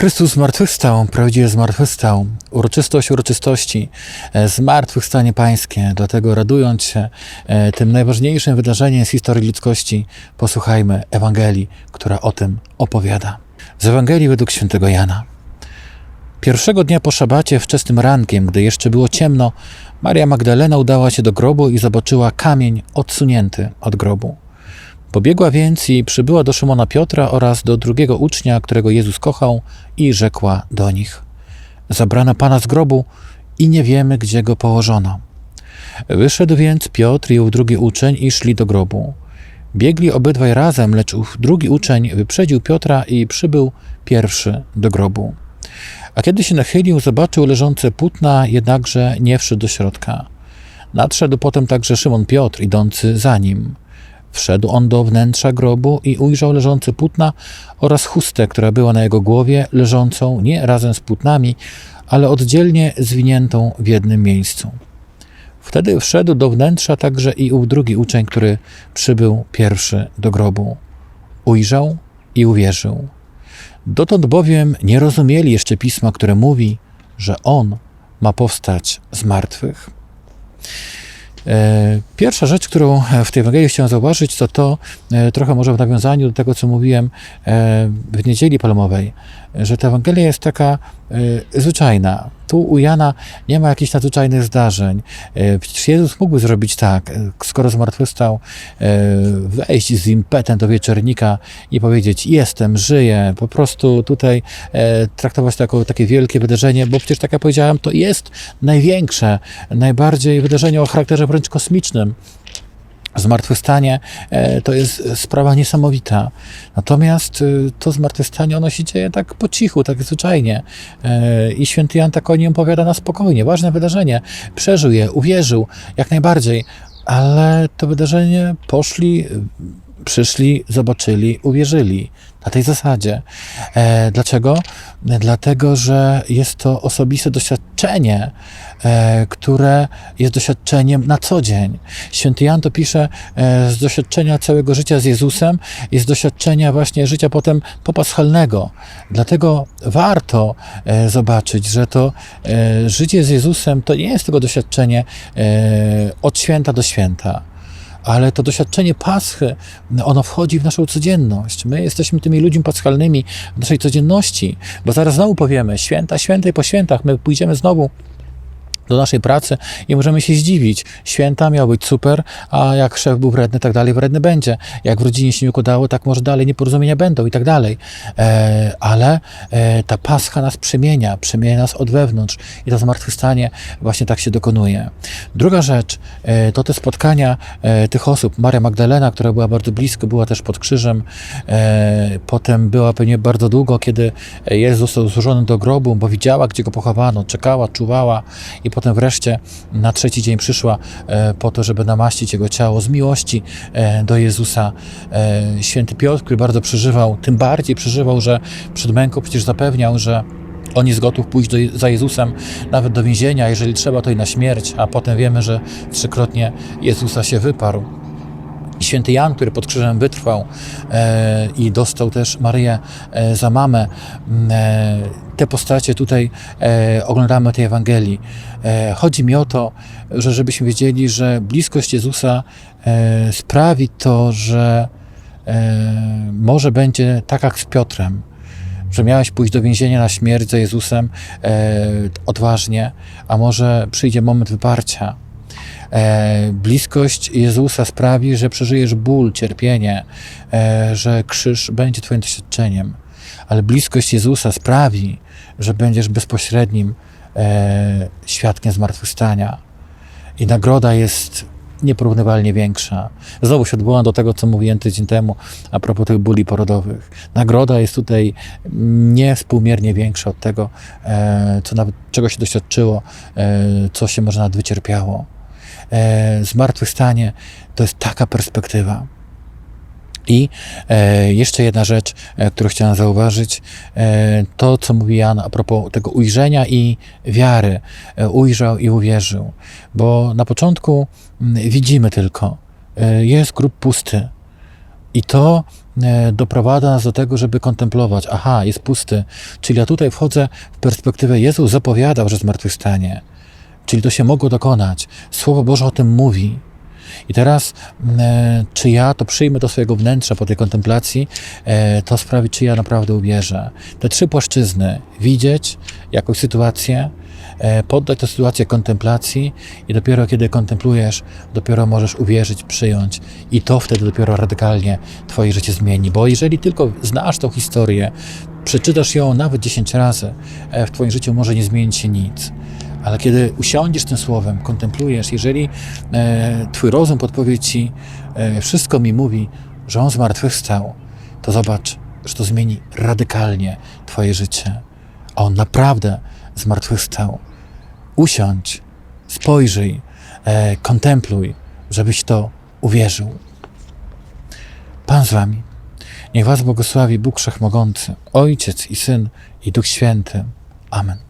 Chrystus zmartwychwstał, prawdziwie zmartwychwstał. Uroczystość uroczystości, e, zmartwychwstanie pańskie. Dlatego radując się e, tym najważniejszym wydarzeniem z historii ludzkości, posłuchajmy Ewangelii, która o tym opowiada. Z Ewangelii według świętego Jana. Pierwszego dnia po szabacie, wczesnym rankiem, gdy jeszcze było ciemno, Maria Magdalena udała się do grobu i zobaczyła kamień odsunięty od grobu. Pobiegła więc i przybyła do Szymona Piotra oraz do drugiego ucznia, którego Jezus kochał, i rzekła do nich: Zabrano pana z grobu i nie wiemy, gdzie go położono. Wyszedł więc Piotr i ów drugi uczeń i szli do grobu. Biegli obydwaj razem, lecz ów drugi uczeń wyprzedził Piotra i przybył pierwszy do grobu. A kiedy się nachylił, zobaczył leżące płótna, jednakże nie wszedł do środka. Nadszedł potem także Szymon Piotr, idący za nim. Wszedł on do wnętrza grobu i ujrzał leżące płótna oraz chustę, która była na jego głowie, leżącą nie razem z płótnami, ale oddzielnie zwiniętą w jednym miejscu. Wtedy wszedł do wnętrza także i ów drugi uczeń, który przybył pierwszy do grobu. Ujrzał i uwierzył. Dotąd bowiem nie rozumieli jeszcze pisma, które mówi, że on ma powstać z martwych. E, Pierwsza rzecz, którą w tej Ewangelii chciałem zauważyć, to to, e, trochę może w nawiązaniu do tego, co mówiłem e, w Niedzieli Palmowej, że ta Ewangelia jest taka e, zwyczajna. Tu u Jana nie ma jakichś nadzwyczajnych zdarzeń. E, Przecież Jezus mógłby zrobić tak, e, skoro zmartwychwstał, e, wejść z impetem do wieczornika i powiedzieć: Jestem, żyję. Po prostu tutaj traktować to jako takie wielkie wydarzenie, bo przecież, tak jak powiedziałem, to jest największe, najbardziej wydarzenie o charakterze wręcz kosmicznym. Zmartwychwstanie e, to jest sprawa niesamowita. Natomiast e, to zmartwychwstanie ono się dzieje tak po cichu, tak zwyczajnie. E, I święty Jan tak nim opowiada na spokojnie. Ważne wydarzenie. Przeżył je, uwierzył jak najbardziej, ale to wydarzenie poszli, przyszli, zobaczyli, uwierzyli. Na tej zasadzie. E, dlaczego? Dlatego, że jest to osobiste doświadczenie, e, które jest doświadczeniem na co dzień. Święty Jan to pisze e, z doświadczenia całego życia z Jezusem i z doświadczenia właśnie życia potem popaschalnego. Dlatego warto e, zobaczyć, że to e, życie z Jezusem to nie jest tylko doświadczenie e, od święta do święta ale to doświadczenie Paschy, ono wchodzi w naszą codzienność. My jesteśmy tymi ludźmi paschalnymi w naszej codzienności, bo zaraz znowu powiemy, święta, święta i po świętach, my pójdziemy znowu do naszej pracy i możemy się zdziwić. Święta miał być super, a jak szef był wredny, tak dalej wredny będzie. Jak w rodzinie się nie układało, tak może dalej nieporozumienia będą i tak dalej. E, ale e, ta pascha nas przemienia, przemienia nas od wewnątrz i to zmartwychwstanie właśnie tak się dokonuje. Druga rzecz e, to te spotkania e, tych osób. Maria Magdalena, która była bardzo blisko, była też pod krzyżem. E, potem była pewnie bardzo długo, kiedy Jezus został złożony do grobu, bo widziała, gdzie go pochowano, czekała, czuwała i potem wreszcie na trzeci dzień przyszła e, po to, żeby namaścić jego ciało z miłości e, do Jezusa. E, Święty Piotr, który bardzo przeżywał, tym bardziej przeżywał, że przed męką przecież zapewniał, że on jest gotów pójść do, za Jezusem nawet do więzienia, jeżeli trzeba, to i na śmierć, a potem wiemy, że trzykrotnie Jezusa się wyparł. I święty Jan, który pod krzyżem wytrwał e, i dostał też Maryję e, za mamę, m, e, te postacie tutaj oglądamy tej Ewangelii. Chodzi mi o to, że żebyśmy wiedzieli, że bliskość Jezusa sprawi to, że może będzie tak jak z Piotrem, że miałeś pójść do więzienia na śmierć za Jezusem odważnie, a może przyjdzie moment wyparcia. E, bliskość Jezusa sprawi, że przeżyjesz ból, cierpienie, e, że krzyż będzie Twoim doświadczeniem. Ale bliskość Jezusa sprawi, że będziesz bezpośrednim e, świadkiem zmartwychwstania. I nagroda jest nieporównywalnie większa. Znowu się odwołam do tego, co mówiłem tydzień temu a propos tych bóli porodowych. Nagroda jest tutaj niewspółmiernie większa od tego, co nawet, czego się doświadczyło, co się może nawet wycierpiało. E, zmartwychwstanie to jest taka perspektywa. I e, jeszcze jedna rzecz, e, którą chciałem zauważyć, e, to co mówi Jan a propos tego ujrzenia i wiary. E, ujrzał i uwierzył, bo na początku mm, widzimy tylko, e, jest grób pusty. I to e, doprowadza nas do tego, żeby kontemplować. Aha, jest pusty. Czyli ja tutaj wchodzę w perspektywę Jezus zapowiadał, że zmartwychwstanie. Czyli to się mogło dokonać. Słowo Boże o tym mówi. I teraz, e, czy ja to przyjmę do swojego wnętrza po tej kontemplacji, e, to sprawi, czy ja naprawdę uwierzę. Te trzy płaszczyzny: widzieć jakąś sytuację, e, poddać tę sytuację kontemplacji, i dopiero kiedy kontemplujesz, dopiero możesz uwierzyć, przyjąć, i to wtedy dopiero radykalnie Twoje życie zmieni. Bo jeżeli tylko znasz tą historię, przeczytasz ją nawet 10 razy, e, w Twoim życiu może nie zmienić się nic. Ale kiedy usiądziesz tym słowem, kontemplujesz, jeżeli e, Twój rozum podpowie Ci, e, wszystko mi mówi, że On zmartwychwstał, to zobacz, że to zmieni radykalnie Twoje życie. A On naprawdę zmartwychwstał. Usiądź, spojrzyj, e, kontempluj, żebyś to uwierzył. Pan z Wami. Niech Was błogosławi Bóg Wszechmogący, Ojciec i Syn i Duch Święty. Amen.